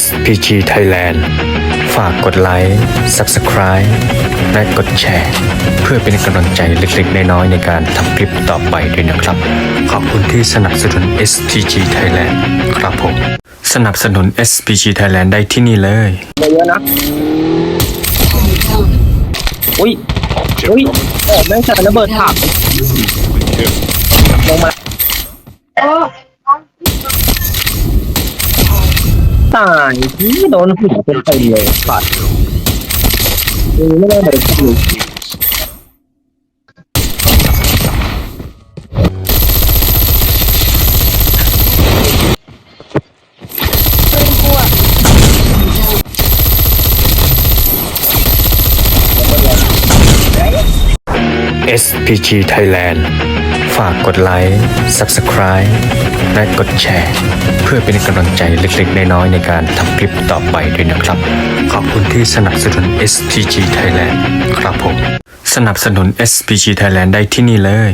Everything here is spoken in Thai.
SPG Thailand ฝากกดไลค์ Subscribe และกดแชร์ เพื่อเป็นกำลังใจเล็กๆ น้อยๆในการทำคลิปต่อไปด้วยนะครับ ขอบคุณที่สนับสนุน SPG Thailand ครับผม สนับสนุน SPG Thailand ได้ที่นี่เลยเยอะนะ อุ้ยอุ้ยโอ้แม่งเจอระเบิดถังลงมา ตายที่โดนหัวเป็นเต็มเลยปัดมึงไม่ได้เลยคือ SPG Thailand ฝากกดไลค์ Subscribe และกดแชร์ เพื่อเป็นกำลังใจเล็กๆ น้อยๆในการทำคลิปต่อไปด้วยนะครับ ขอบคุณที่สนับสนุน SPG Thailand ครับผม สนับสนุน SPG Thailand ได้ที่นี่เลย